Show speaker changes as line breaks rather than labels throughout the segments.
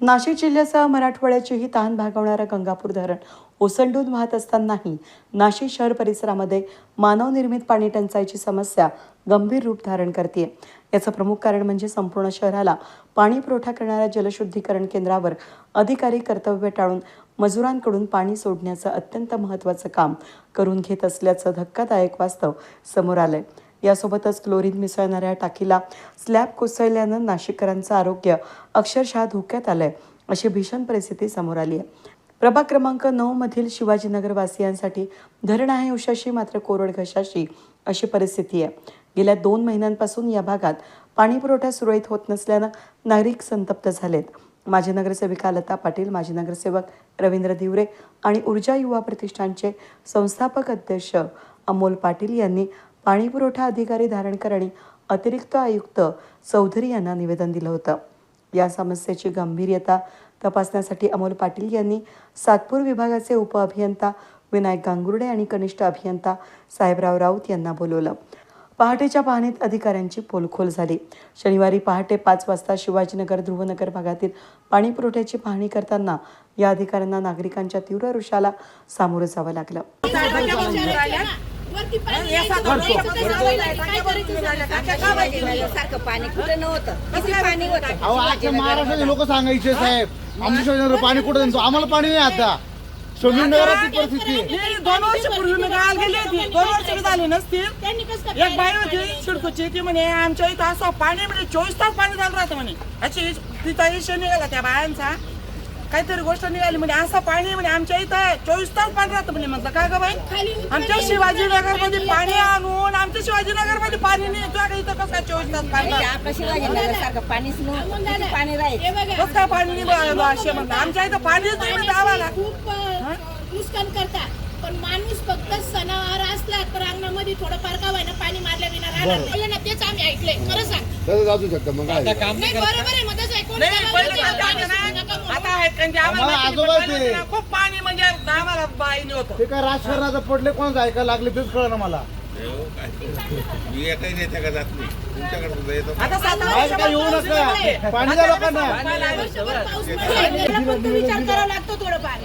नाशिक जिल्ह्यासह मराठवाड्याचीही तहान भागवणारं गंगापूर धरण ओसंडून वाहत असतानाही नाशिक शहर परिसरामध्ये मानवनिर्मित पाणी टंचाईची समस्या गंभीर रूप धारण करते याचं प्रमुख कारण म्हणजे संपूर्ण शहराला पाणी पुरवठा करणाऱ्या जलशुद्धीकरण केंद्रावर अधिकारी कर्तव्य टाळून मजुरांकडून पाणी सोडण्याचं अत्यंत महत्त्वाचं काम करून घेत असल्याचं धक्कादायक वास्तव समोर आलंय. यासोबतच क्लोरीन मिसळणाऱ्या टाकीला स्लॅब कोसळल्यानं नाशिककरांचं आरोग्य अक्षरशः धोक्यात आलंय अशी भीषण परिस्थिती समोर आली आहे. प्रभाग क्रमांक नऊ मधील शिवाजीनगरवासियांसाठी धरण आहे उशाशी मात्र कोरड घशाशी अशी परिस्थिती आहे. गेल्या दोन महिन्यांपासून या भागात पाणीपुरवठा सुरळीत होत नसल्यानं नागरिक संतप्त झालेत. माजी नगरसेविका लता पाटील माजी नगरसेवक रवींद्र धिवरे आणि ऊर्जा युवा प्रतिष्ठानचे संस्थापक अध्यक्ष अमोल पाटील यांनी पाणीपुरवठा अधिकारी धारणकर आणि अतिरिक्त आयुक्त चौधरी यांना निवेदन दिलं होतं. या समस्येची गंभीर्यता तपासण्यासाठी अमोल पाटील यांनी सातपूर विभागाचे उपअभियंता विनायक गांगुर्डे आणि कनिष्ठ अभियंता साहेबराव राऊत यांना बोलवलं. पहाटेच्या पाहणीत अधिकाऱ्यांची पोलखोल झाली. शनिवारी पहाटे पाच वाजता शिवाजीनगर ध्रुवनगर भागातील पाणी पुरवठ्याची पाहणी करताना या अधिकाऱ्यांना नागरिकांच्या तीव्र ऋषाला सामोरं जावं लागलं.
सारखं पाणी कुठं नव्हतं? किती पाणी होतं?
अहो आजच्या महाराष्ट्राचे लोक सांगायचे साहेब आमच्या पाणी कुठं आम्हाला पाणी नाही आता. शोधूनगराची परिस्थिती.
दोन वर्ष पूर्वी मी गावाला गेली होती. दोन वर्ष बी झाली नसतील. एक बाई होती शिडकोची ती म्हणे आमच्या इथं असं पाणी म्हणजे चोवीस तास पाणी चालू राहतं म्हणे. अशी तिचा इशय निघाला त्या बायांचा. काहीतरी गोष्ट निघाली म्हणजे असं पाणी म्हणे आमच्या इथं चोवीस तास पाणी राहतं म्हणे म्हटलं. काय ग बाई? आमच्या शिवाजीनगरमध्ये पाणी आणून आमच्या शिवाजीनगरमध्ये पाणी नाही. तुझ्या इथं कसं काय चोवीस तास पाणी
पाणीच पाणी राहील
कसं काय पाणी नाही बघायला असे म्हणतात. आमच्या इथं पाणीच नाही म्हणजे आम्हाला
खूप नुकसान करतात पण माणूस फक्त सणावार असला तर अंगणामध्ये थोडंफार का व्हायना पाणी मारल्या बिना राहणार नाही ना तेच आम्ही ऐकलंय. खरं सांग.
जाऊ शकतं मग काय?
नाही बरोबर आहे मग तसं आहे. कोणी.
आता आहेत कारण की आम्हाला
आम्हाला
माहिती
आजोबा
पडलं
ते.
ना, खूप पाणी म्हणजे आम्हाला बाईने होतं
ते काय राजकारणाचं पडले कोणाचं ऐकायला लागले तेच कळलं मला
मी एकही नेत्याकडे जात नाही. तुमच्याकडे सुद्धा येतो.
आता सात
बाहेर काय येऊ नका. पाणी द्या लोकांना.
वर्षभर पाऊस पडला. त्याला फक्त विचार करावा लागतो थोडंफार.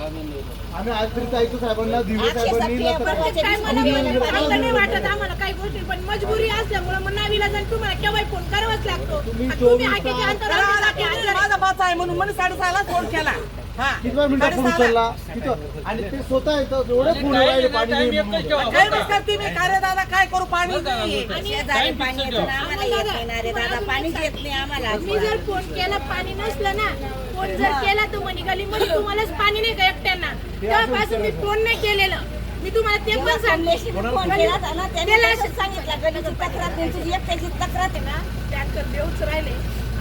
आम्ही आज तरी ऐकतो साहेबांना दिवे साहेबांनी लता-
प्रत्येक टायमाला चांगलं नाही वाटत आम्हाला काही गोष्टी पण मजबुरी असल्यामुळे मग नावीला जाऊन तुम्हाला केव्हा फोन करावाच लागतो.
तुम्ही
आणि.
माझा बाचा आहे म्हणून म्हणे साडेसहाला फोन केला. हा.
किती वेळ मिनिटं फोन. उचलला? किती आणि ते स्वतः येतं एवढे फोन राहिले पाणी नाही म्हणून.
काही नाही करते मी काय रे दादा काय करू? पाणी नाही.
शेजारी पाणी येतं ना आम्हाला येत नाही ना रे दादा. पाणीच येत नाही आम्हाला
मी जर फोन केला पाणी नसलं ना फोन जर केला तर म्हणे गलीमध्ये तुम्हालाच पाणी नाही का एकट्यांना? तेव्हापासून मी फोन नाही केलेलं. मी तुम्हाला ते पण सांगले
फोन केला होता ना त्यांनी तसंच सांगितलं गलीची तक्रार त्यांची एकट्याची तक्रार आहे ना.
टँकर देऊच राहिले.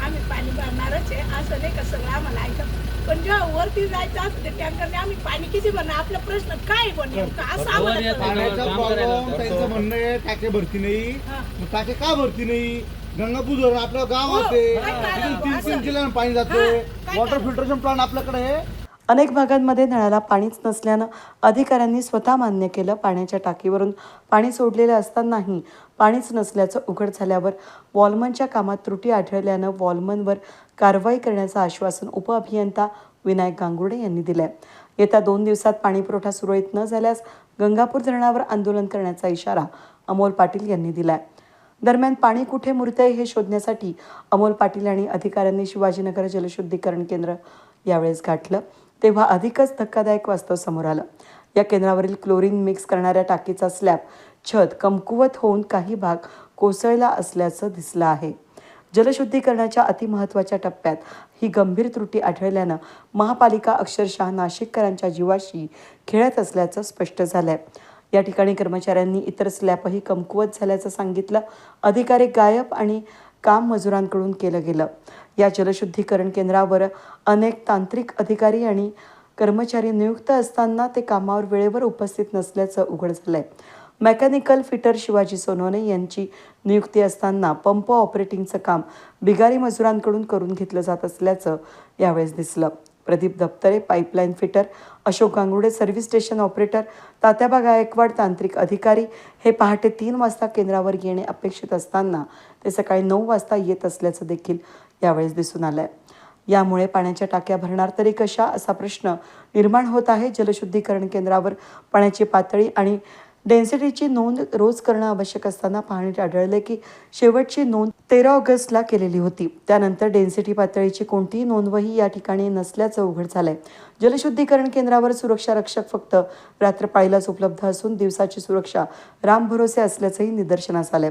आम्ही पाणी भरणारच आहे. असं नाही का सगळं आम्हाला ऐकत पण जेव्हा वरती जायचं असतं ते टँकरने आम्ही पाणी किती भरणार? आपला प्रश्न काय पण नेमका? असं आम्हाला कळलं.
पाण्याचा प्रॉब्लेम त्यांचं म्हणणं आहे टाके भरती नाही. मग टाके का भरती नाही? गंगापूर धरण आपलं गाव
हो,
असते.
काय कारण?
तिथून तीन तीन
असं.
जिल्ह्यानं पाणी जाते
हा, काय
वॉटर
कारण?
फिल्टरेशन प्लांट आपल्याकडे आहे.
अनेक भागांमध्ये नळाला पाणीच नसल्यानं अधिकाऱ्यांनी स्वतः मान्य केलं पाण्याच्या टाकीवरून. पाणी सोडलेलं असतानाही पाणीच नसल्याचं उघड झाल्यावर वॉलमनच्या कामात त्रुटी आढळल्यानं वॉलमनवर कारवाई करण्याचं आश्वासन उपअभियंता विनायक गांगुडे यांनी दिलंय. येत्या दोन दिवसात पाणीपुरवठा सुरळीत न झाल्यास गंगापूर धरणावर आंदोलन करण्याचा इशारा अमोल पाटील यांनी दिलाय. दरम्यान पाणी कुठे मुरतंय हे शोधण्यासाठी अमोल पाटील आणि अधिकाऱ्यांनी शिवाजीनगर जलशुद्धीकरण केंद्र यावेळेस गाठलं. तेव्हा अधिकच धक्कादायक वास्तव समोर आलं. या केंद्रावरील क्लोरीन मिक्स करणाऱ्या टाकीचा स्लॅब छत कमकुवत होऊन काही भाग कोसळला असल्याचं दिसलं आहे. जलशुद्धीकरणाच्या अतिमहत्वाच्या टप्प्यात ही गंभीर त्रुटी आढळल्यानं महापालिका अक्षरशः नाशिककरांच्या जीवाशी खेळत असल्याचं स्पष्ट झालंय. या ठिकाणी कर्मचाऱ्यांनी इतर स्लॅबही कमकुवत झाल्याचं सांगितलं. अधिकारी गायब आणि काम मजुरांकडून केलं गेलं. या जलशुद्धीकरण केंद्रावर अनेक तांत्रिक अधिकारी आणि कर्मचारी नियुक्त असताना ते कामावर वेळेवर उपस्थित नसल्याचं उघड झालं आहे मेकॅनिकल फिटर शिवाजी सोनवणे यांची नियुक्ती असताना पंप ऑपरेटिंगचं काम बिगारी मजुरांकडून करून घेतलं जात असल्याचं यावेळेस दिसलं. Pradeep Daptare pipeline fitter Ashok Gangude service station operator Tatyaba Gaikwad तांत्रिक अधिकारी हे पहाटे तीन वाजता केंद्रावर येणे अपेक्षित असताना ते सकाळी नऊ वाजता येत असल्याचं देखील यावेळेस दिसून आलं आहे यामुळे पाण्याच्या टाक्या भरणार तरी कशा असा प्रश्न निर्माण होत आहे. जलशुद्धीकरण केंद्रावर पाण्याची पातळी आणि डेन्सिटीची नोंद रोज करणं आवश्यक असताना पाहणीत आढळले की शेवटची नोंद तेरा ऑगस्टला केलेली होती. त्यानंतर डेन्सिटी पातळीची कोणतीही नोंदवही या ठिकाणी नसल्याचं उघड झालंय. जलशुद्धीकरण केंद्रावर सुरक्षा रक्षक फक्त रात्रपाळीलाच उपलब्ध असून दिवसाची सुरक्षा रामभरोसे असल्याचंही निदर्शनास आलंय.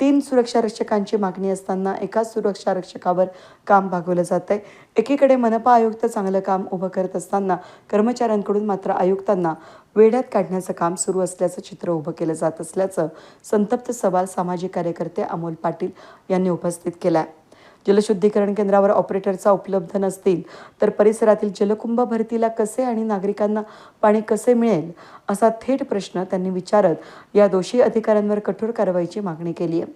तीन सुरक्षा रक्षकांची मागणी असताना एकाच सुरक्षा रक्षकावर काम भागवलं जात आहे एकीकडे मनपा आयुक्त चांगलं काम उभं करत असताना कर्मचाऱ्यांकडून मात्र आयुक्तांना वेढ्यात काढण्याचं काम सुरू असल्याचं चित्र उभं केलं जात असल्याचं संतप्त सवाल सामाजिक कार्यकर्ते अमोल पाटील यांनी उपस्थित केला आहे जलशुद्धीकरण केंद्रावर ऑपरेटरचा उपलब्ध नसतील तर परिसरातील जलकुंभ भरतीला कसे आणि नागरिकांना पाणी कसे मिळेल असा थेट प्रश्न त्यांनी विचारत या दोषी अधिकाऱ्यांवर कठोर कारवाईची मागणी केली आहे.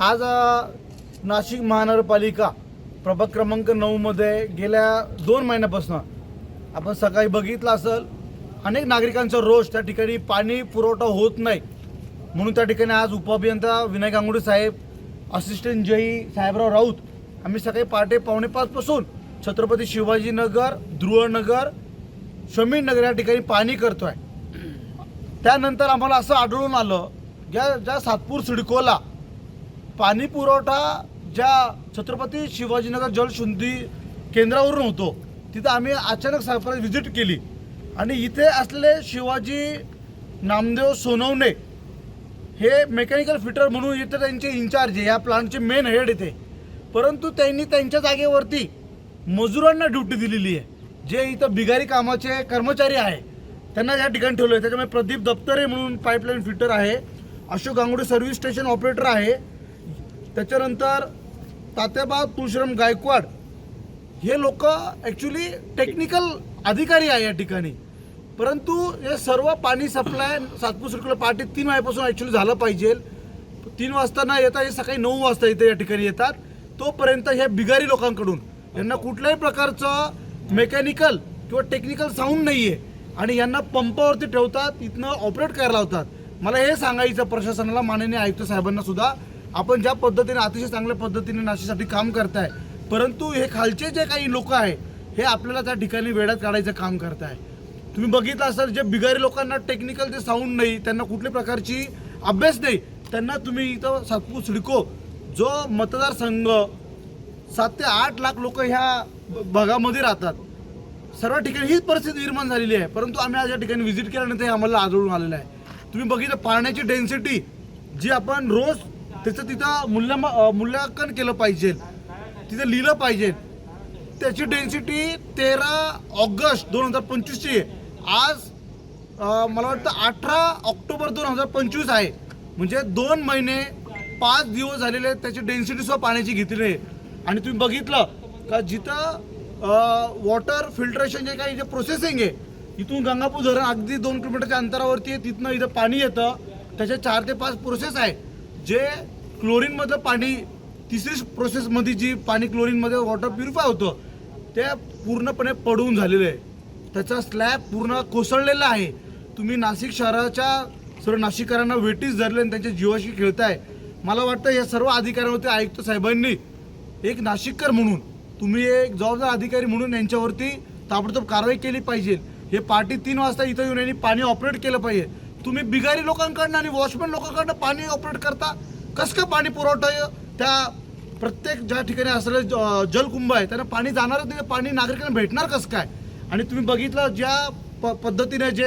आज नाशिक महानगरपालिका प्रभाग क्रमांक नऊमध्ये गेल्या दोन महिन्यापासून आपण सकाळी बघितलं असेल अनेक नागरिकांचा रोष त्या ठिकाणी पाणी पुरवठा होत नाही. म्हणून त्या ठिकाणी आज उपअभियंता विनय गांगुडे साहेब असिस्टंट जयी साहेबराव राऊत. आम्ही सकाळी पहाटे पावणे पाचपासून छत्रपती शिवाजीनगर ध्रुवनगर शमीन नगर या ठिकाणी पाणी आहे त्यानंतर आम्हाला असं आढळून आलं ज्या ज्या सातपूर सिडकोला पाणी पुरवठा ज्या छत्रपती शिवाजीनगर जलशुद्धी केंद्रावरून होतो तिथं आम्ही अचानक सरप्राईज व्हिजिट केली. आणि इथे असलेले शिवाजी नामदेव सोनवणे हे मेकॅनिकल फिटर म्हणून इथे त्यांचे इन्चार्ज आहे. या प्लांटचे मेन हेड इथे. परंतु त्यांनी त्यांच्या जागेवरती मजुरांना ड्युटी दिलेली आहे. जे इथं बिगारी कामाचे कर्मचारी आहे. त्यांना या ठिकाणी ठेवलं आहे त्याच्यामुळे प्रदीप दप्तरे म्हणून पाईपलाईन फिटर आहे. Ashok Gangude service station operator आहे. त्याच्यानंतर तात्याबा तुळश्रम गायकवाड. हे लोक ॲक्च्युली टेक्निकल अधिकारी आहे या ठिकाणी. परंतु हे सर्व पाणी सप्लाय सातपूर सर्कल पहाटे तीन वाजेपासून ॲक्च्युली झालं पाहिजे. तीन वाजता न येता हे सकाळी नऊ वाजता इथे या ठिकाणी येतात. तोपर्यंत ह्या बिगारी लोकांकडून यांना कुठल्याही प्रकारचं मेकॅनिकल किंवा टेक्निकल साऊंड नाही आहे आणि यांना पंपावरती ठेवतात इथनं ऑपरेट करायला लावतात. मला हे सांगायचं प्रशासनाला माननीय आयुक्त साहेबांना सुद्धा आपण ज्या पद्धतीने अतिशय चांगल्या पद्धतीने नाशिकसाठी काम करताय परंतु हे खालचे जे काही लोक आहे हे आपल्याला त्या ठिकाणी वेळात काढायचं काम करताय. तुम्ही बघितलं असाल जे बिगारी लोकांना टेक्निकल जे साऊंड नाही त्यांना कुठल्या प्रकारची अभ्यास नाही त्यांना तुम्ही इथं सातपूर सिडको जो मतदारसंघ सात ते आठ लाख लोक ह्या भागामध्ये राहतात. सर्व ठिकाणी हीच परिस्थिती निर्माण झालेली आहे परंतु आम्ही आज या ठिकाणी व्हिजिट केल्यानंतर आम्हाला आढळून आलेलं आहे. तुम्ही बघितलं पाण्याची डेन्सिटी जी आपण रोज त्याचं तिथं मूल्य मूल्यांकन केलं पाहिजे तिथं लिहिलं पाहिजे. त्याची डेन्सिटी तेरा ऑगस्ट दोन हजार पंचवीसची आहे. आज मला वाटतं अठरा ऑक्टोबर दोन हजार पंचवीस आहे. म्हणजे दोन महिने पाच दिवस झालेले आहेत, त्याची डेन्सिटी सुद्धा पाण्याची घेतली आहे. आणि तुम्ही बघितलं का जिथं वॉटर फिल्ट्रेशन जे काही जे प्रोसेसिंग आहे इथून गंगापूर धरण अगदी दोन किलोमीटरच्या अंतरावरती आहे तिथनं इथं पाणी येतं. त्याचे चार ते पाच प्रोसेस आहे. जे क्लोरीनमधलं पाणी तिसरी प्रोसेसमध्ये जी पाणी क्लोरीनमध्ये वॉटर प्युरिफाय होतं ते पूर्णपणे पडून झालेलं आहे. त्याचा स्लॅब पूर्ण कोसळलेला आहे. तुम्ही नाशिक शहराच्या सर्व नाशिककरांना वेटीस धरले आणि त्यांच्या जीवाशी खेळताय. मला वाटतं या सर्व अधिकाऱ्यांवरती आयुक्त साहेबांनी एक नाशिककर म्हणून तुम्ही एक जबाबदार अधिकारी म्हणून यांच्यावरती ताबडतोब कारवाई केली पाहिजे. हे पार्टी तीन वाजता इथं येऊन यांनी पाणी ऑपरेट केलं पाहिजे. तुम्ही बिगारी लोकांकडनं आणि वॉचमॅन लोकांकडनं पाणी ऑपरेट करता? कसं का पाणी पुरवठा त्या प्रत्येक ज्या ठिकाणी असलेलं ज- जलकुंभ आहे त्यांना पाणी जाणारच नाही पाणी नागरिकांना भेटणार कसं काय? आणि तुम्ही बघितलं ज्या प पद्धतीने जे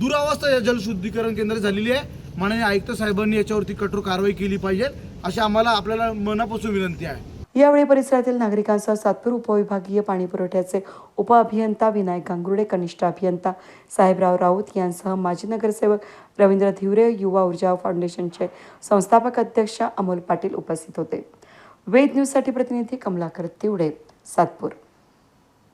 दुरावस्था या जलशुद्धीकरण केंद्र झालेली आहे माननीय आयुक्त साहेबांनी याच्यावरती कठोर कारवाई केली पाहिजे अशी आम्हाला आपल्याला मनापासून विनंती आहे.
यावेळी परिसरातील नागरिकांसह सातपूर उपविभागीय पाणी पुरवठ्याचे उपअभियंता विनायक गांगुर्डे कनिष्ठ अभियंता साहेबराव राऊत यांसह माजी नगरसेवक रवींद्र धिवरे युवा ऊर्जा फाउंडेशनचे संस्थापक अध्यक्ष अमोल पाटील उपस्थित होते. वेद न्यूजसाठी प्रतिनिधी कमलाकर तिवडे सातपूर.